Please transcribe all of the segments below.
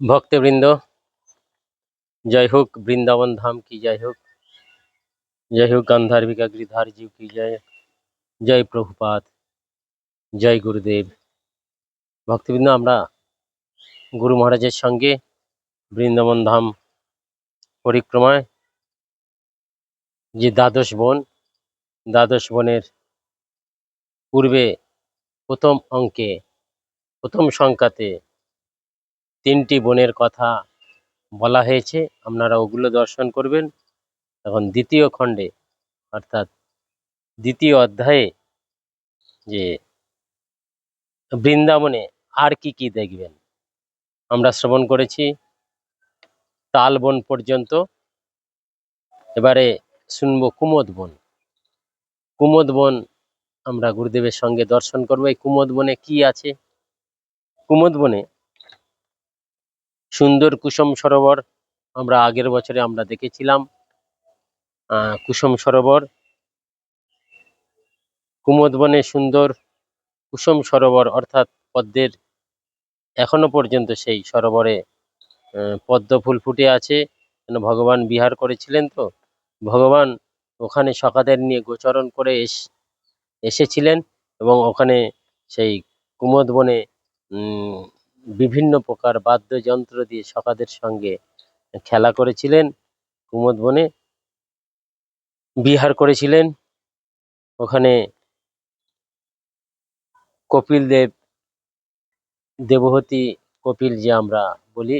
ভক্তবৃন্দ, জয় হোক বৃন্দাবন ধাম কি জয় হোক জয় হোক গান্ধার্বিকা গিরিধার জীব কি জয় জয় প্রভুপাদ, জয় গুরুদেব। ভক্তবৃন্দ, আমরা গুরু মহারাজের সঙ্গে বৃন্দাবন ধাম পরিক্রমায় যে দ্বাদশ বন, দ্বাদশ বনের পূর্বে প্রথম অঙ্কে, প্রথম সংখ্যাতে তিনটি বনের কথা বলা হয়েছে। আপনারা ওগুলো দর্শন করবেন। এখন দ্বিতীয় খণ্ডে, অর্থাৎ দ্বিতীয় অধ্যায়ে যে বৃন্দাবনে আর কি কি দেখবেন, আমরা শ্রবণ করেছি। তাল বন পর্যন্ত। এবারে শুনব কুমোদ বন। কুমোদ বন আমরা গুরুদেবের সঙ্গে দর্শন করব। এই কুমোদ বনে কি আছে? কুমোদ বনে সুন্দর কুসুম সরোবর আমরা আগের বছরে আমরা দেখেছিলাম। কুসুম সরোবর। কুমোদ বনে সুন্দর কুসুম সরোবর অর্থাৎ পদ্মের এখনও পর্যন্ত সেই সরোবরে পদ্ম ফুল ফুটে আছে। কেন ভগবান বিহার করেছিলেন তো? ভগবান ওখানে সখাদের নিয়ে গোচরণ করে এস এসেছিলেন এবং ওখানে সেই কুমোদ বনে উম, বিভিন্ন প্রকার বাদ্যযন্ত্র দিয়ে সখাদের সঙ্গে খেলা করেছিলেন। কুমোদ বনে বিহার করেছিলেন। ওখানে কপিল দেব দেবহতী কপিল যে আমরা বলি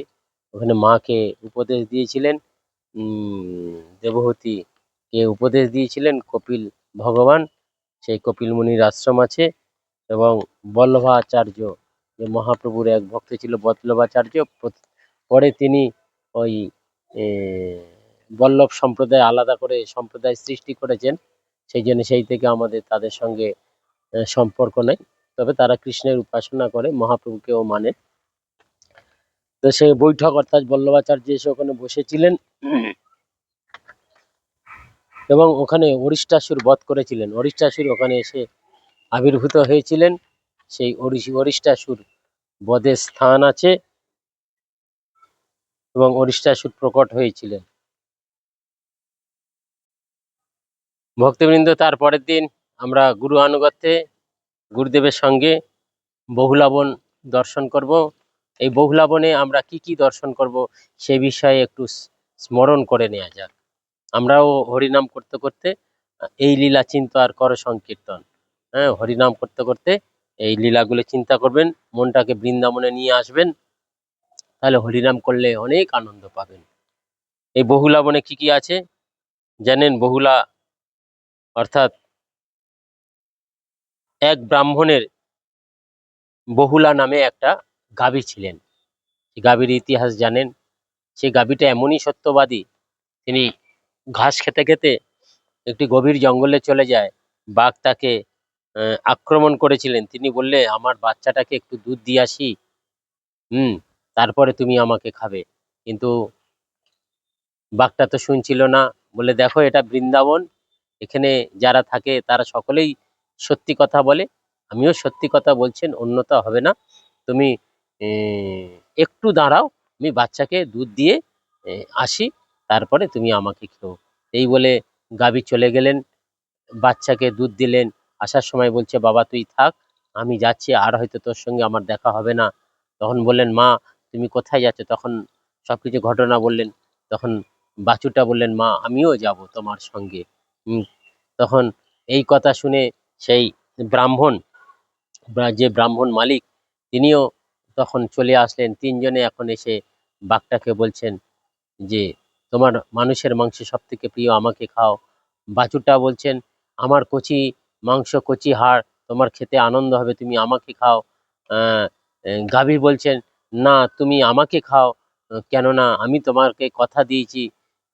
ওখানে মাকে উপদেশ দিয়েছিলেন। উম, দেবহতী কে উপদেশ দিয়েছিলেন কপিল ভগবান। সেই কপিল মুনির আশ্রম আছে এবং বল্লভাচার্য যে মহাপ্রভুর এক ভক্ত ছিল বল্লভাচার্য পরে তিনি ওই বল্লভ সম্প্রদায় আলাদা করে সম্প্রদায় সৃষ্টি করেছেন। সেই জন্য সেই থেকে আমাদের তাদের সঙ্গে সম্পর্ক নেই। তবে তারা কৃষ্ণের উপাসনা করে, মহাপ্রভুকেও মানে। তো সেই বৈঠক অর্থাৎ বল্লভাচার্য এসে ওখানে বসেছিলেন। এবং ওখানে অরিষ্টাসুর বধ করেছিলেন। অরিষ্টাসুর ওখানে এসে আবির্ভূত হয়েছিলেন। সেই অরিষ্টাসুর বধের স্থান আছে এবং অরিষ্টাসুর প্রকট হয়েছিলেন ভক্তবৃন্দ, তার পরের দিন আমরা গুরু আনুগত্যে গুরুদেবের সঙ্গে বহুলাবন দর্শন করব। এই বহুলাবনে আমরা কি কি দর্শন করব সে বিষয়ে একটু স্মরণ করে নেওয়া যাক। আমরাও হরিনাম করতে করতে এই লীলা চিন্তা আর কর সংকীর্তন। হ্যাঁ হরিনাম করতে করতে এই লীলাগুলো চিন্তা করবেন, মনটাকে বৃন্দাবনে নিয়ে আসবেন। তাহলে হরিনাম করলে অনেক আনন্দ পাবেন। এই বহুলা বনে কি কি আছে? জানেন বহুলা অর্থাৎ এক ব্রাহ্মণের বহুলা নামে একটা গাবি ছিলেন। গাভীর ইতিহাস জানেন। সেই গাবিটা এমনই সত্যবাদী। তিনি ঘাস খেতে খেতে একটি গভীর জঙ্গলে চলে যায়। বাঘ তাকে আক্রমণ করেছিলেন। তিনি বললে, আমার বাচ্চাটাকে একটু দুধ দিয়ে আসি। হুম, তারপরে তুমি আমাকে খাবে। কিন্তু বাঘটা তো শুনছিল না। বলে দেখো, এটা বৃন্দাবন। এখানে যারা থাকে, তারা সকলেই সত্যি কথা বলে। আমিও সত্যি কথা বলছেন অন্যতা হবে না। তুমি একটু দাঁড়াও। আমি বাচ্চাকে দুধ দিয়ে আসি। তারপরে তুমি আমাকে খেও। এই বলে গাভী চলে গেলেন। বাচ্চাকে দুধ দিলেন। আসার সময় বলছে, বাবা, তুই থাক, আমি যাচ্ছি, আর হয়তো তোর সঙ্গে আমার দেখা হবে না। তখন বললেন, মা, তুমি কোথায় যাচ্ছ? তখন সব কিছু ঘটনা বললেন, তখন বাছুরটা বললেন, মা, আমিও যাব তোমার সঙ্গে। তখন এই কথা শুনে সেই ব্রাহ্মণ যে ব্রাহ্মণ মালিক, তিনিও তখন চলে আসলেন। তিনজনে এখন এসে বাঘটাকে বলছেন যে, তোমার মানুষের মাংস সব থেকে প্রিয় আমাকে খাও। বাছুরটা বলছেন, আমার কচি মাংস, কচি, হাড়, তোমার খেতে আনন্দ হবে, তুমি আমাকে খাও। গাভী বলছেন, না, তুমি আমাকে খাও। কেননা আমি তোমাকে কথা দিয়েছি,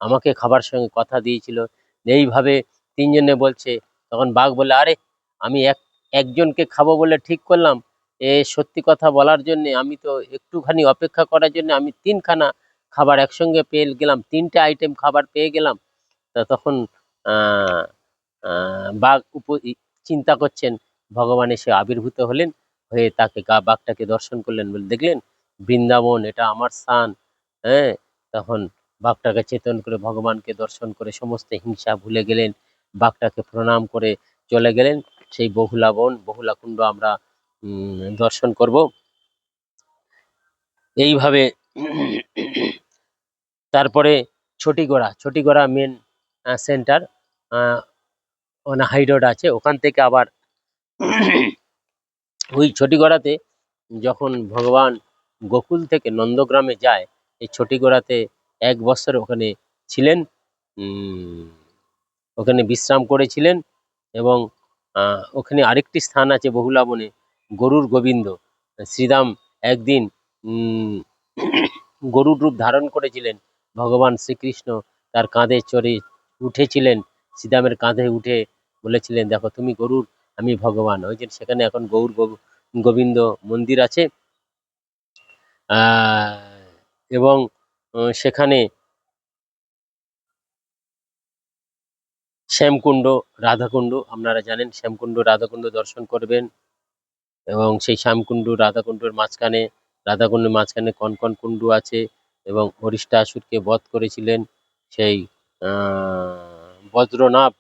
আমাকে খাবার সঙ্গে কথা দিয়েছিল। এইভাবে তিনজনে বলছে। তখন বাঘ বলে আরে, আমি এক, একজনকে খাব বলে ঠিক করলাম। এ সত্যি কথা বলার জন্যে আমি তো একটুখানি অপেক্ষা করার জন্য আমি তিনখানা খাবার একসঙ্গে পেয়ে গেলাম, তিনটে আইটেম খাবার পেয়ে গেলাম। তা তখন বাঘ উপ চিন্তা করছেন, ভগবান এসে আবির্ভূত হলেন, হয়ে তাকে গা বাঘটাকে দর্শন করলেন বলে দেখলেন, বৃন্দাবন, এটা আমার স্থান। হ্যাঁ তখন বাঘটাকে চেতন করে ভগবানকে দর্শন করে সমস্ত হিংসা ভুলে গেলেন, বাঘটাকে প্রণাম করে চলে গেলেন। সেই বহুলা বন, বহুলা কুণ্ড আমরা দর্শন করব। এইভাবে তারপরে ছটিগড়া ছটিগড়া মেন সেন্টার ওখানে হাই রোড আছে, ওখান থেকে আবার ওই ছটিগড়াতে যখন ভগবান গোকুল থেকে নন্দগ্রামে যায়, এই ছটিগড়াতে এক বছর ওখানে ছিলেন ওখানে বিশ্রাম করেছিলেন এবং ওখানে আরেকটি স্থান আছে বহুলা বনে গরুর গোবিন্দ। শ্রীরাম একদিন গরুর রূপ ধারণ করেছিলেন, ভগবান শ্রীকৃষ্ণ তার কাঁধে চড়ে উঠেছিলেন, শ্রীরামের কাঁধে উঠে বলেছিলেন, দেখো, তুমি গরুর, আমি ভগবান। ওই যে সেখানে এখন গৌর গোবিন্দ মন্দির আছে। এবং সেখানে শ্যামকুণ্ড, রাধাকুণ্ড, আপনারা জানেন, শ্যামকুণ্ড, রাধাকুণ্ড দর্শন করবেন। এবং সেই শ্যামকুণ্ড, রাধাকুণ্ডের মাঝখানে রাধাকুণ্ডের মাঝখানে কনকন কুণ্ড আছে এবং হরিষ্টাসুরকে বধ করেছিলেন সেই বজ্রনাভ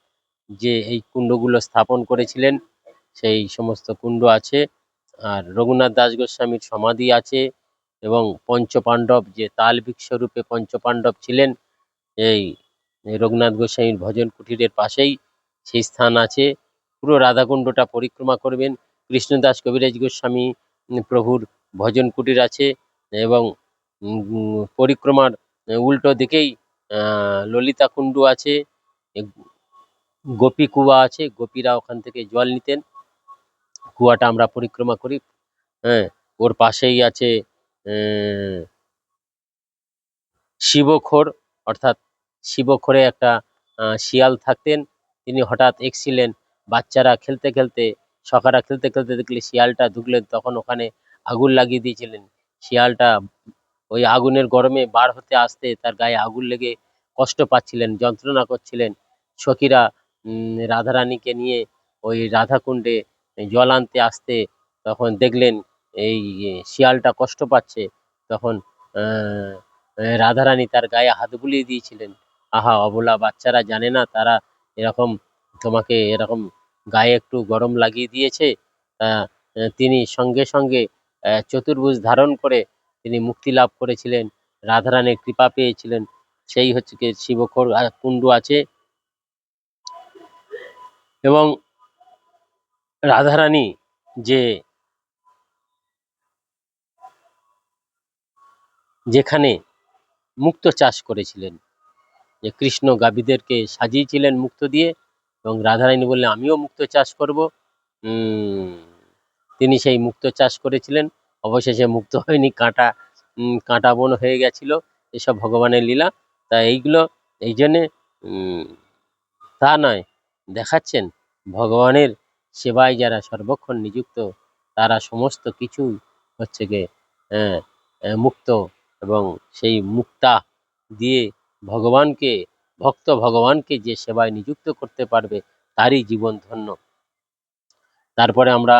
যে এই কুণ্ডগুলো স্থাপন করেছিলেন, সেই সমস্ত কুণ্ড আছে। আর রঘুনাথ দাস গোস্বামীর সমাধি আছে এবং পঞ্চপাণ্ডব, যে তাল বৃক্ষরূপে পঞ্চপাণ্ডব ছিলেন, এই রঘুনাথ গোস্বামীর ভজন কুটিরের পাশেই সেই স্থান আছে। পুরো রাধাকুণ্ডটা পরিক্রমা করবেন। কৃষ্ণদাস কবিরাজ গোস্বামী প্রভুর ভজন কুটির আছে এবং পরিক্রমার উল্টো দিকেই ললিতা কুণ্ডু আছে। গোপী কুয়া আছে, গোপীরা ওখান থেকে জল নিতেন। কুয়াটা আমরা পরিক্রমা করি। হ্যাঁ ওর পাশেই আছে শিবখোর, অর্থাৎ শিবখোরে একটা শিয়াল থাকতেন। তিনি হঠাৎ এসেছিলেন বাচ্চারা খেলতে খেলতে সকারা খেলতে খেলতে দেখলে শিয়ালটা ঢুকলেন তখন ওখানে আগুন লাগিয়ে দিয়েছিলেন। শিয়ালটা ওই আগুনের গরমে বার হতে আসতে তার গায়ে আগুন লেগে কষ্ট পাচ্ছিলেন, যন্ত্রণা করছিলেন। সখীরা রাধারানীকে নিয়ে ওই রাধাকুণ্ডে জল আনতে আসতে তখন দেখলেন এই শিয়ালটা কষ্ট পাচ্ছে। তখন রাধারানী তার গায়ে হাত বুলিয়ে দিয়েছিলেন। আহা, অবলা বাচ্চারা জানে না তারা এরকম তোমাকে এরকম গায়ে একটু গরম লাগিয়ে দিয়েছে। তিনি সঙ্গে সঙ্গে চতুর্ভুজ ধারণ করে তিনি মুক্তি লাভ করেছিলেন। রাধারানীর কৃপা পেয়েছিলেন। সেই হচ্ছে কি শিবখোর কুণ্ডু আছে। এবং রাধারানী যে যেখানে মুক্ত চাষ করেছিলেন, যে কৃষ্ণ গাভীদেরকে সাজিয়েছিলেন মুক্ত দিয়ে এবং রাধারানী বললেন, আমিও মুক্ত চাষ করব। তিনি সেই মুক্ত চাষ করেছিলেন। অবশেষে মুক্ত হয়নি, কাঁটা কাঁটা বন হয়ে গেছিল, এসব ভগবানের লীলা। তা এইগুলো, এই জন্যে তা নয়, দেখাচ্ছেন ভগবানের সেবায় যারা সর্বক্ষণ নিযুক্ত তারা সমস্ত কিছু হচ্ছে গিয়ে আহ, মুক্ত এবং সেই মুক্তা দিয়ে ভগবানকে ভক্ত ভগবানকে যে সেবায় নিযুক্ত করতে পারবে তারই জীবন ধন্য। তারপরে আমরা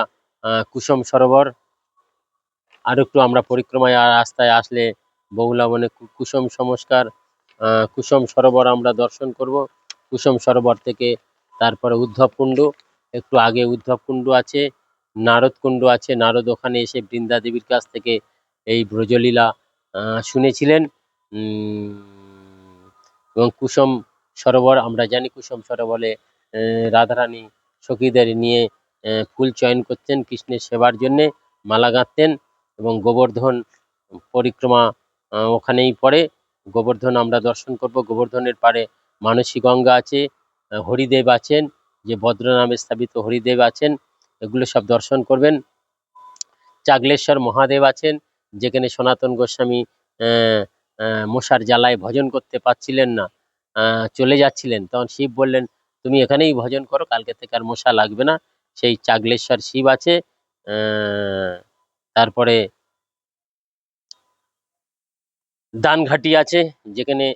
কুসুম সরোবর আর একটু আমরা পরিক্রমায় রাস্তায় আসলে বহুলা বনে কু- কুসুম সংস্কার কুসুম সরোবর আমরা দর্শন করব। কুসুম সরোবর থেকে তারপরে উদ্ধব কুণ্ড, একটু আগে উদ্ধব কুণ্ড আছে, নারদ কুণ্ড আছে, নারদ ওখানে এসে বৃন্দা দেবীর কাছ থেকে এই ব্রজলীলা শুনেছিলেন। এবং কুসুম সরোবর, আমরা জানি কুসুম সরোবরে রাধারানী সখীদের নিয়ে ফুল চয়ন করতেন কৃষ্ণের সেবার জন্যে, মালা গাঁথতেন এবং গোবর্ধন পরিক্রমা ওখানেই পড়ে। গোবর্ধন আমরা দর্শন করব। গোবর্ধনের পারে মানসী গঙ্গা আছে হরিদেব আছেন, যে ভদ্র নামে স্থাপিত হরিদেব আছেন, এগুলো সব দর্শন করবেন। চাগলেশ্বর মহাদেব আছেন, যেখানে সনাতন গোস্বামী মশার জ্বালায় ভজন করতে পারছিলেন না চলে যাচ্ছিলেন। তখন শিব বললেন, তুমি এখানেই ভজন করো, কালকে থেকে আর মশা লাগবে না। সেই চাগলেশ্বর শিব আছে তারপরে দানঘাটি আছে, যেখানে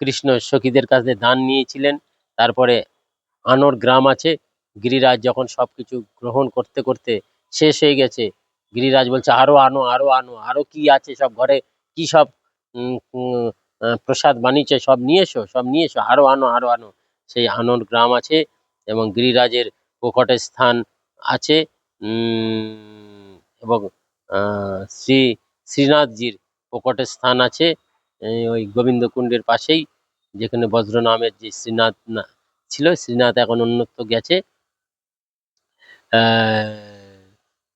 কৃষ্ণ সখীদের কাছে দান নিয়েছিলেন। তারপরে আনোর গ্রাম আছে। গিরিরাজ যখন সব কিছু গ্রহণ করতে করতে শেষ হয়ে গেছে, গিরিরাজ বলছে, আরও আনো আরও আনো, আরও কি আছে সব ঘরে? কি সব প্রসাদ বানিয়েছে? সব নিয়ে এসো, সব নিয়ে এসো, আরও আনো আরও আনো। সেই আনোর গ্রাম আছে এবং গিরিরাজের প্রকটের স্থান আছে। এবং শ্রী, শ্রীনাথজির প্রকটের স্থান আছে ওই গোবিন্দকুণ্ডের পাশেই। যেখানে বজ্র নামের যে শ্রীনাথ না- ছিল, শ্রীনাথ এখন অন্যত্র গেছে।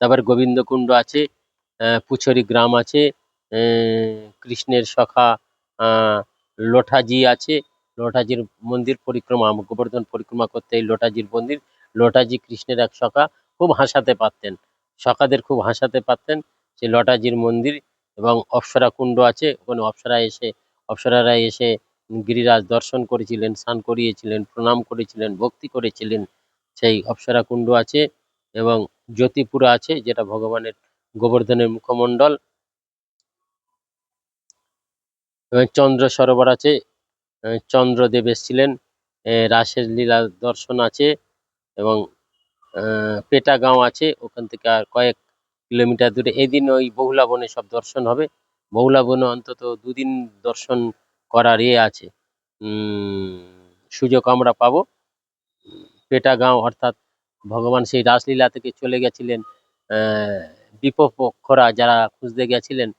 তারপর গোবিন্দকুণ্ড আছে পুছরি গ্রাম আছে কৃষ্ণের সখা লোঠাজি আছে। লোঠাজির মন্দির পরিক্রমা, গোবর্ধন পরিক্রমা করতে এই লোটাজির মন্দির। লোটাজি কৃষ্ণের এক সখা খুব হাসাতে পারতেন। সখাদের খুব হাসাতে পারতেন সেই লটাজির মন্দির এবং অপ্সরা কুণ্ড আছে। ওখানে অপ্সরা এসে, অপ্সরারা এসে গিরিরাজ দর্শন করেছিলেন, স্নান করিয়েছিলেন, প্রণাম করেছিলেন, ভক্তি করেছিলেন। সেই অপ্সরা কুণ্ড আছে এবং জ্যোতিপুরা আছে, যেটা ভগবানের গোবর্ধনের মুখমণ্ডল। এবং চন্দ্র সরোবর আছে চন্দ্রদেব এসেছিলেন রাসের লীলা দর্শন আছে এবং পেটাগাঁও আছে, ওখান থেকে আর কয়েক কিলোমিটার দূরে। এদিন ওই বহুলা বনে সব দর্শন হবে। বহুলা বনে অন্তত দুদিন দর্শন করার ইয়ে আছে। সুযোগ আমরা পাবো। পেটাগাঁও অর্থাৎ ভগবান সেই রাসলীলা থেকে চলে গেছিলেন বিপক্ষরা যারা খুঁজতে গেছিলেন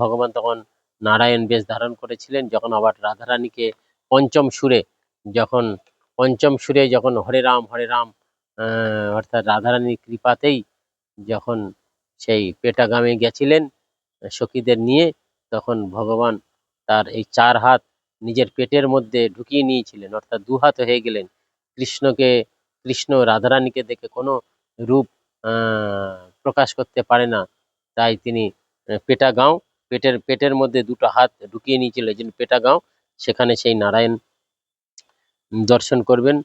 ভগবান তখন নারায়ণ বেশ ধারণ করেছিলেন যখন আবার রাধারানীকে পঞ্চম সুরে যখন, পঞ্চম সুরে যখন হরে রাম হরে রাম অর্থাৎ রাধারানীর কৃপাতেই যখন সেই পেটাগামে গেছিলেন, সখীদের নিয়ে তখন ভগবান তার এই চার হাত নিজের পেটের মধ্যে ঢুকিয়ে নিয়েছিলেন অর্থাৎ দু হাত হয়ে গেলেন। কৃষ্ণকে কৃষ্ণ রাধারানীকে দেখে কোনো রূপ প্রকাশ করতে পারে না। তাই তিনি আহ, পেটাগাঁও পেটের পেটের মধ্যে দুটো হাত ঢুকিয়ে নিয়েছিল এই জন্য পেটাগাঁও সেখানে সেই নারায়ণ দর্শন করবেন।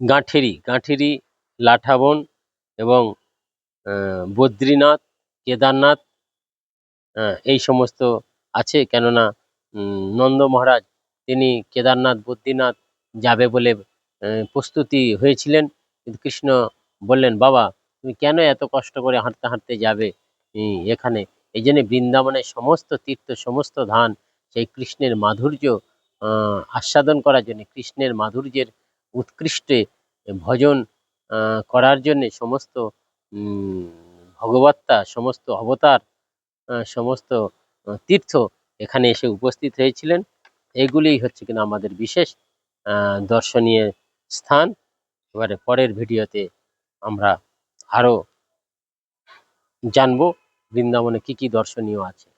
গাঁঠেরি গাঁঠেরি লাঠাবন এবং বদ্রীনাথ, কেদারনাথ এই সমস্ত আছে। কেননা নন্দ মহারাজ, তিনি কেদারনাথ, বদ্রীনাথ যাবে বলে প্রস্তুতি হয়েছিলেন। কিন্তু কৃষ্ণ বললেন, বাবা, তুমি কেন এত কষ্ট করে হাঁটতে হাঁটতে যাবে এখানে? এই জন্য বৃন্দাবনের সমস্ত তীর্থ, সমস্ত ধান সেই কৃষ্ণের মাধুর্য আস্বাদন করার জন্য, কৃষ্ণের মাধুর্যের উৎকৃষ্টে ভজন করার জন্যে সমস্ত ভগবত্তা, সমস্ত অবতার সমস্ত তীর্থ এখানে এসে উপস্থিত হয়েছিলেন। এগুলি হচ্ছে কিনা আমাদের বিশেষ দর্শনীয় স্থান। এবারে পরের ভিডিওতে আমরা আরও জানব বৃন্দাবনে কি কি দর্শনীয় আছে।